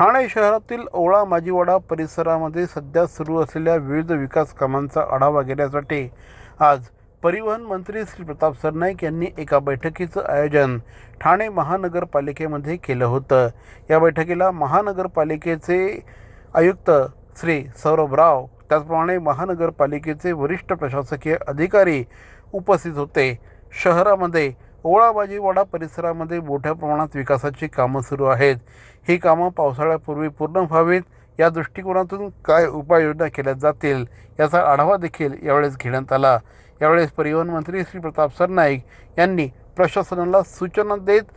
ठाणे शहरातील ओळा माजीवाडा परिसरामध्ये सध्या सुरू असलेल्या विविध विकास कामांचा आढावा घेण्यासाठी आज परिवहन मंत्री श्री प्रताप सरनाईक यांनी एका बैठकीचं आयोजन ठाणे महानगरपालिकेमध्ये केलं होतं. या बैठकीला महानगरपालिकेचे आयुक्त श्री सौरभ राव त्याचप्रमाणे महानगरपालिकेचे वरिष्ठ प्रशासकीय अधिकारी उपस्थित होते. शहरामध्ये ओळाबाजीवाडा परिसरामध्ये मोठ्या प्रमाणात विकासाची कामं सुरू आहेत. ही कामं पावसाळ्यापूर्वी पूर्ण व्हावीत. या दृष्टिकोनातून काय उपाययोजना केल्या जातील याचा आढावा देखील यावेळेस घेण्यात आला. यावेळेस परिवहन मंत्री श्री प्रताप सरनाईक यांनी प्रशासनाला सूचना देत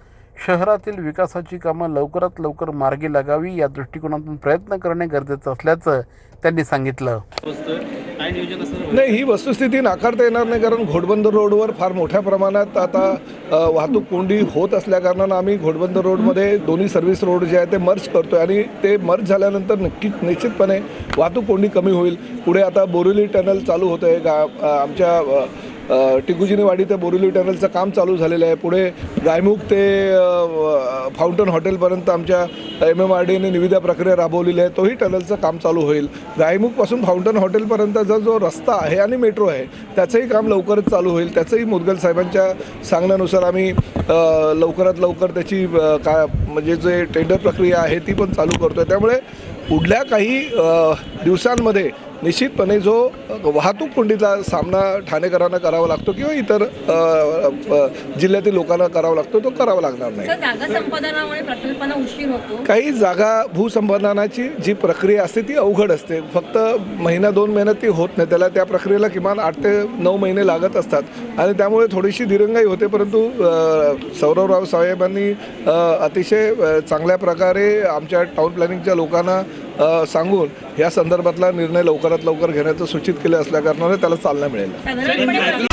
शहरातील विकासाची कामं लवकरात लवकर मार्गी लागावी या दृष्टिकोनातून प्रयत्न करणे गरजेचं असल्याचं त्यांनी सांगितलं. काय नियोजन नाही ही वस्तुस्थिती नाकारता येणार नाही कारण घोडबंदर रोडवर फार मोठ्या प्रमाणात आता वाहतूक कोंडी होत असल्याकारणानं आम्ही घोडबंदर रोडमध्ये दोन्ही सर्व्हिस रोड जे आहे ते मर्ज करतो आणि ते मर्ज झाल्यानंतर नक्कीच निश्चितपणे वाहतूक कोंडी कमी होईल. पुढे आता बोरिवली टनल चालू होतं आहे गा आमच्या टिकुजिनीवाडी ते बोरिवली टनलचं काम चालू झालेलं आहे. पुढे गायमुख ते फाउंटन हॉटेलपर्यंत आमच्या एम एम आर डीने निविदा प्रक्रिया राबवलेली आहे. तोही टनलचं काम चालू होईल. गायमुखपासून फाउंटन हॉटेलपर्यंतचा जो रस्ता आहे आणि मेट्रो आहे त्याचंही काम लवकरच चालू होईल. त्याचंही मुदगल साहेबांच्या सांगण्यानुसार आम्ही लवकरात लवकर त्याची का म्हणजे जे टेंडर प्रक्रिया आहे ती पण चालू करतो आहे त्यामुळे पुढल्या काही दिवसांमध्ये निश्चितपणे जो वाहतूक कोंडीचा सामना ठाणेकरांना करावा लागतो किंवा इतर जिल्ह्यातील लोकांना करावा लागतो तो करावा लागणार नाही. काही जागा भूसंपादनाची जी प्रक्रिया असते ती अवघड असते. फक्त महिना दोन महिन्यात ती होत नाही. त्याला त्या प्रक्रियेला किमान आठ ते नऊ महिने लागत असतात. आणि त्यामुळे थोडीशी दिरंगाई होते परंतु सौरवराव साहेबांनी अतिशय चांगल्या प्रकारे आमच्या टाउन प्लॅनिंगच्या लोकांना सांगून या संदर्भातला निर्णय लवकरात लवकर घेण्याचं सूचित केलं असल्याकारणाने त्याला चालना मिळेल साधारणपणे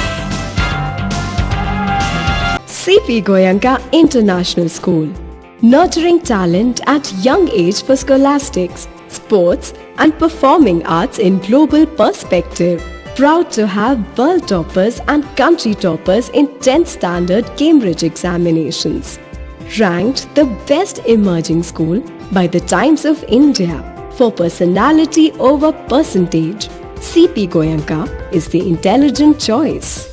CP Goyanka International School. Nurturing talent at young age for scholastics, sports, and performing arts in global perspective. Proud to have world toppers and country toppers in 10th standard Cambridge examinations. Ranked the best emerging school by the Times of India for personality over percentage. CP Goyanka is the intelligent choice.